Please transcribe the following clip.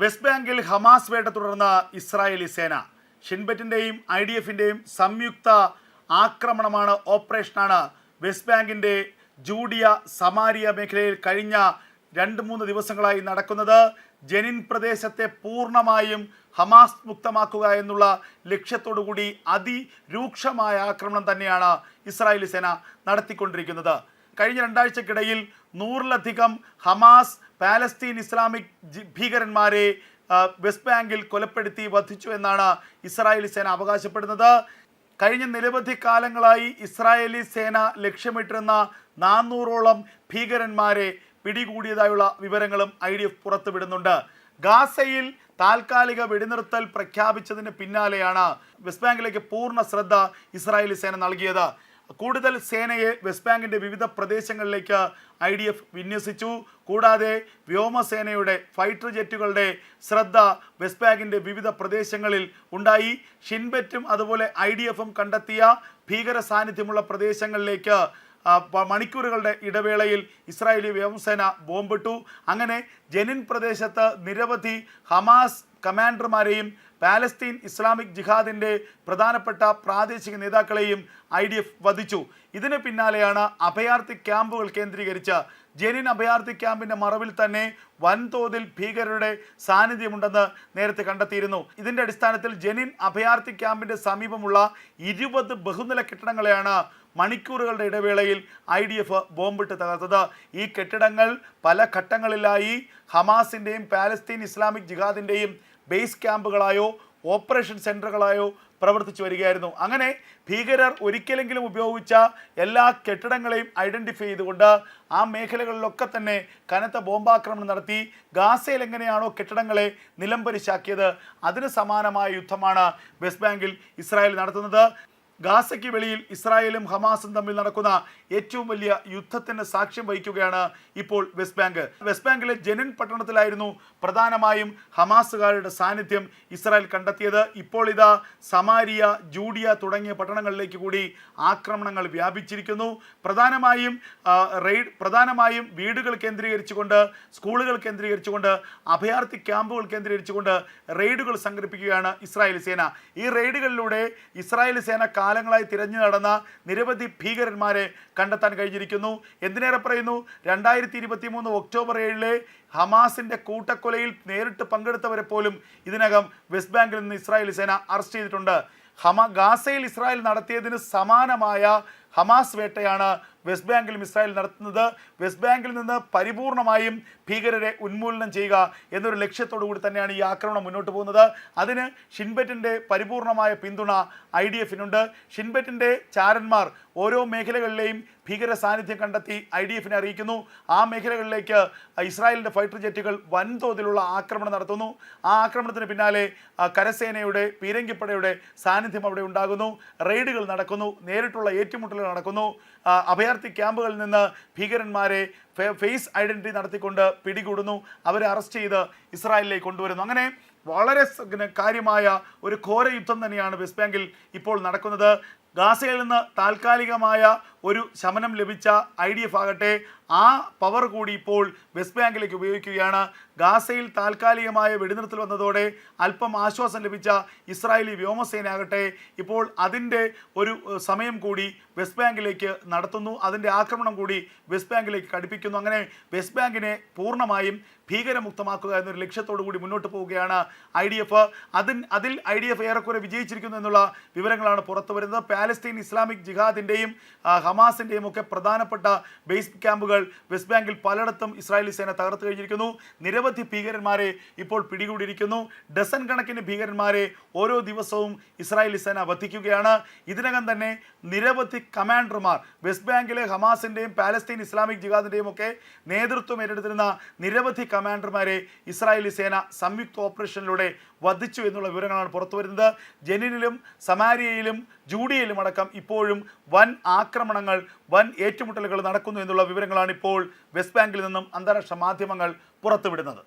West ബാങ്കിൽ Hamas വേട്ട തുടർന്ന ഇസ്രായേലി സേന. ഷിൻബറ്റിന്റെയും ഐ ഡി എഫിന്റെയും സംയുക്ത ആക്രമണമാണ് ഓപ്പറേഷനാണ് വെസ്റ്റ് ബാങ്കിന്റെ ജൂഡിയ സമാരിയ മേഖലയിൽ കഴിഞ്ഞ രണ്ട് മൂന്ന് ദിവസങ്ങളായി നടക്കുന്നത്. ജനിൻ പ്രദേശത്തെ പൂർണമായും ഹമാസ് മുക്തമാക്കുക എന്നുള്ള ലക്ഷ്യത്തോടുകൂടി അതിരൂക്ഷമായ ആക്രമണം തന്നെയാണ് ഇസ്രായേലി സേന നടത്തിക്കൊണ്ടിരിക്കുന്നത്. കഴിഞ്ഞ രണ്ടാഴ്ചക്കിടയിൽ നൂറിലധികം ഹമാസ് പാലസ്തീൻ ഇസ്ലാമിക് ഭീകരന്മാരെ വെസ്റ്റ് ബാങ്കിൽ കൊലപ്പെടുത്തി വധിച്ചു എന്നാണ് ഇസ്രായേലി സേന അവകാശപ്പെടുന്നത്. കഴിഞ്ഞ നിരവധി കാലങ്ങളായി ഇസ്രായേലി സേന ലക്ഷ്യമിട്ടിരുന്ന നാനൂറോളം ഭീകരന്മാരെ പിടികൂടിയതായുള്ള വിവരങ്ങളും ഐ ഡി എഫ് പുറത്തുവിടുന്നുണ്ട്. ഗാസയിൽ താൽക്കാലിക വെടിനിർത്തൽ പ്രഖ്യാപിച്ചതിന് പിന്നാലെയാണ് വെസ്റ്റ് ബാങ്കിലേക്ക് പൂർണ ശ്രദ്ധ ഇസ്രായേലി സേന നൽകിയത്. കൂടുതൽ സേനയെ വെസ്റ്റ് ബാങ്കിന്റെ വിവിധ പ്രദേശങ്ങളിലേക്ക് ഐ ഡി എഫ് വിന്യസിച്ചു. കൂടാതെ വ്യോമസേനയുടെ ഫൈറ്റർ ജെറ്റുകളുടെ ശ്രദ്ധ വെസ്റ്റ് ബാങ്കിന്റെ വിവിധ പ്രദേശങ്ങളിൽ ഉണ്ടായി. ഷിൻബെറ്റും അതുപോലെ ഐ ഡി എഫും കണ്ടെത്തിയ ഭീകര സാന്നിധ്യമുള്ള പ്രദേശങ്ങളിലേക്ക് മണിക്കൂറുകളുടെ ഇടവേളയിൽ ഇസ്രായേലി വ്യോമസേന ബോംബിട്ടു. അങ്ങനെ ജനിൻ പ്രദേശത്ത് നിരവധി ഹമാസ് കമാൻഡർമാരെയും പാലസ്തീൻ ഇസ്ലാമിക് ജിഹാദിന്റെ പ്രധാനപ്പെട്ട പ്രാദേശിക നേതാക്കളെയും ഐ ഡി എഫ് വധിച്ചു. ഇതിന് പിന്നാലെയാണ് അഭയാർത്ഥി ക്യാമ്പുകൾ കേന്ദ്രീകരിച്ച്. ജെനിൻ അഭയാർത്ഥി ക്യാമ്പിന്റെ മറവിൽ തന്നെ വൻതോതിൽ ഭീകരരുടെ സാന്നിധ്യമുണ്ടെന്ന് നേരത്തെ കണ്ടെത്തിയിരുന്നു. ഇതിന്റെ അടിസ്ഥാനത്തിൽ ജെനിൻ അഭയാർത്ഥി ക്യാമ്പിന്റെ സമീപമുള്ള ഇരുപത് ബഹുനില കെട്ടിടങ്ങളെയാണ് മണിക്കൂറുകളുടെ ഇടവേളയിൽ ഐ ഡി എഫ് ബോംബിട്ട് തകർത്തത്. ഈ കെട്ടിടങ്ങൾ പല ഘട്ടങ്ങളിലായി ഹമാസിന്റെയും പാലസ്തീൻ ഇസ്ലാമിക് ജിഹാദിന്റെയും ബേസ് ക്യാമ്പുകളായോ ഓപ്പറേഷൻ സെന്ററുകളായോ പ്രവർത്തിച്ചു വരികയായിരുന്നു. അങ്ങനെ ഭീകരർ ഒരിക്കലെങ്കിലും ഉപയോഗിച്ച എല്ലാ കെട്ടിടങ്ങളെയും ഐഡന്റിഫൈ ചെയ്തുകൊണ്ട് ആ മേഖലകളിലൊക്കെ തന്നെ കനത്ത ബോംബാക്രമണം നടത്തി ഗാസയിൽ എങ്ങനെയാണോ കെട്ടിടങ്ങളെ നിലംപരിശാക്കിയത് അതിന് സമാനമായ യുദ്ധമാണ് വെസ്റ്റ് ബാങ്കിൽ ഇസ്രായേൽ നടത്തുന്നത്. ഗാസയ്ക്ക് വെളിയിൽ ഇസ്രായേലും ഹമാസും തമ്മിൽ നടക്കുന്ന ഏറ്റവും വലിയ യുദ്ധത്തിന് സാക്ഷ്യം വഹിക്കുകയാണ് ഇപ്പോൾ വെസ്റ്റ് ബാങ്ക്. വെസ്റ്റ് ബാങ്കിലെ ജനിൻ പട്ടണത്തിലായിരുന്നു പ്രധാനമായും ഹമാസുകാരുടെ സാന്നിധ്യം ഇസ്രായേൽ കണ്ടെത്തിയത്. ഇപ്പോൾ ഇതാ സമാരിയ ജൂഡിയ തുടങ്ങിയ പട്ടണങ്ങളിലേക്ക് കൂടി ആക്രമണങ്ങൾ വ്യാപിച്ചിരിക്കുന്നു. പ്രധാനമായും റെയ്ഡ് പ്രധാനമായും വീടുകൾ കേന്ദ്രീകരിച്ചുകൊണ്ട് സ്കൂളുകൾ കേന്ദ്രീകരിച്ചുകൊണ്ട് അഭയാർത്ഥി ക്യാമ്പുകൾ കേന്ദ്രീകരിച്ചുകൊണ്ട് റെയ്ഡുകൾ സംഘടിപ്പിക്കുകയാണ് ഇസ്രായേൽ സേന. ഈ റെയ്ഡുകളിലൂടെ ഇസ്രായേൽ സേന കാലങ്ങളായി തിരഞ്ഞു നടന്ന നിരവധി ഭീകരന്മാരെ കണ്ടെത്താൻ കഴിഞ്ഞിരിക്കുന്നു. എന്തിനേറെ പറയുന്നു? രണ്ടായിരത്തി ഇരുപത്തി മൂന്ന് ഒക്ടോബർ ഏഴിലെ ഹമാസിന്റെ കൂട്ടക്കൊലയിൽ നേരിട്ട് പങ്കെടുത്തവരെ പോലും ഇതിനകം വെസ്റ്റ് ബാങ്കിൽ നിന്ന് ഇസ്രായേൽ സേന അറസ്റ്റ് ചെയ്തിട്ടുണ്ട്. ഹമ ഗാസയിൽ ഇസ്രായേൽ നടത്തിയതിന് സമാനമായ ഹമാസ് വേട്ടയാണ് വെസ്റ്റ് ബാങ്കിൽ മിസൈൽ നടത്തുന്നത്. വെസ്റ്റ് ബാങ്കിൽ നിന്ന് പരിപൂർണമായും ഭീകരരെ ഉന്മൂലനം ചെയ്യുക എന്നൊരു ലക്ഷ്യത്തോടു കൂടി തന്നെയാണ് ഈ ആക്രമണം മുന്നോട്ട് പോകുന്നത്. അതിന് ഷിൻബെറ്റിന്റെ പരിപൂർണമായ പിന്തുണ ഐ ഡി എഫിനുണ്ട്. ഷിൻബെറ്റിന്റെ ചാരന്മാർ ഓരോ മേഖലകളിലെയും ഭീകര സാന്നിധ്യം കണ്ടെത്തി ഐ ഡി എഫിനെ അറിയിക്കുന്നു. ആ മേഖലകളിലേക്ക് ഇസ്രായേലിന്റെ ഫൈറ്റർ ജെറ്റുകൾ വൻതോതിലുള്ള ആക്രമണം നടത്തുന്നു. ആ ആക്രമണത്തിന് പിന്നാലെ കരസേനയുടെ പീരങ്കിപ്പടയുടെ സാന്നിധ്യം അവിടെ ഉണ്ടാകുന്നു. റെയ്ഡുകൾ നടക്കുന്നു. നേരിട്ടുള്ള ഏറ്റുമുട്ടലുകൾ നടക്കുന്നു. അഭയാർത്ഥി ക്യാമ്പുകളിൽ നിന്ന് ഭീകരന്മാരെ ഫേസ് ഐഡന്റിറ്റി നടത്തിക്കൊണ്ട് പിടികൂടുന്നു. അവരെ അറസ്റ്റ് ചെയ്ത് ഇസ്രായേലിലേക്ക് കൊണ്ടുവരുന്നു. അങ്ങനെ വളരെ കാര്യമായ ഒരു ഘോര യുദ്ധം തന്നെയാണ് വെസ്റ്റ് ബാങ്കിൽ ഇപ്പോൾ നടക്കുന്നത്. ഗാസയിൽ നിന്ന് താൽക്കാലികമായ ഒരു ശമനം ലഭിച്ച ഐ ഡി എഫ് ആകട്ടെ ആ പവർ കൂടി ഇപ്പോൾ വെസ്റ്റ് ബാങ്കിലേക്ക് ഉപയോഗിക്കുകയാണ്. ഗാസയിൽ താൽക്കാലികമായ വെടിനിർത്തൽ വന്നതോടെ അല്പം ആശ്വാസം ലഭിച്ച ഇസ്രായേലി വ്യോമസേന ആകട്ടെ ഇപ്പോൾ അതിന്റെ ഒരു സമയം കൂടി വെസ്റ്റ് ബാങ്കിലേക്ക് നടത്തുന്നു. അതിന്റെ ആക്രമണം കൂടി വെസ്റ്റ് ബാങ്കിലേക്ക് കടുപ്പിക്കുന്നു അങ്ങനെ വെസ്റ്റ് ബാങ്കിനെ പൂർണമായും ഭീകരമുക്തമാക്കുക എന്നൊരു ലക്ഷ്യത്തോടു കൂടി മുന്നോട്ട് പോവുകയാണ് ഐ ഡി എഫ്. അതിൽ ഐ ഡി എഫ് ഏറെക്കുറെ വിജയിച്ചിരിക്കുന്നു എന്നുള്ള വിവരങ്ങളാണ് പുറത്തു വരുന്നത്. പാലസ്തീൻ ഇസ്ലാമിക് ജിഹാദിന്റെയും ഹമാസിന്റെയും ഒക്കെ പ്രധാനപ്പെട്ട ബേസ് ക്യാമ്പുകൾ വെസ്റ്റ് ബാങ്കിൽ പലയിടത്തും ഇസ്രായേലി സേന തകർത്തു കഴിഞ്ഞിരിക്കുന്നു. നിരവധി ഭീകരന്മാരെ ഇപ്പോൾ പിടികൂടിയിരിക്കുന്നു. ഡസൻ കണക്കിന് ഭീകരന്മാരെ ഓരോ ദിവസവും ഇസ്രായേലി സേന വധിക്കുകയാണ്. ഇതിനകം തന്നെ നിരവധി കമാൻഡർമാർ വെസ്റ്റ് ബാങ്കിലെ ഹമാസിന്റെയും പാലസ്തീൻ ഇസ്ലാമിക് ജിഹാദിന്റെയും ഒക്കെ നേതൃത്വം ഏറ്റെടുത്തിരുന്ന നിരവധി കമാൻഡർമാരെ ഇസ്രായേലി സേന സംയുക്ത ഓപ്പറേഷനിലൂടെ വധിച്ചു എന്നുള്ള വിവരങ്ങളാണ് പുറത്തു വരുന്നത്. ജനിനിലും സമാരിയയിലും ജൂഡിയയിലും അടക്കം ഇപ്പോഴും വൻ ആക്രമണങ്ങൾ വൻ ഏറ്റുമുട്ടലുകൾ നടക്കുന്നു എന്നുള്ള വിവരങ്ങളാണ് ഇപ്പോൾ വെസ്റ്റ് ബാങ്കിൽ നിന്നും അന്താരാഷ്ട്ര മാധ്യമങ്ങൾ പുറത്തുവിടുന്നത്.